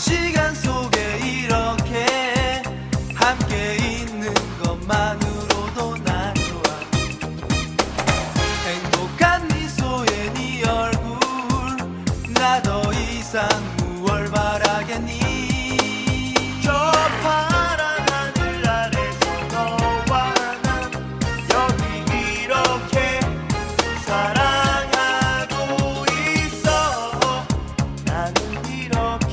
시간 속에 이렇게 함께 있는 것만으로도 난 좋아. 행복한 미소에 네 얼굴 나 더 이상 무얼 바라겠니. 이렇게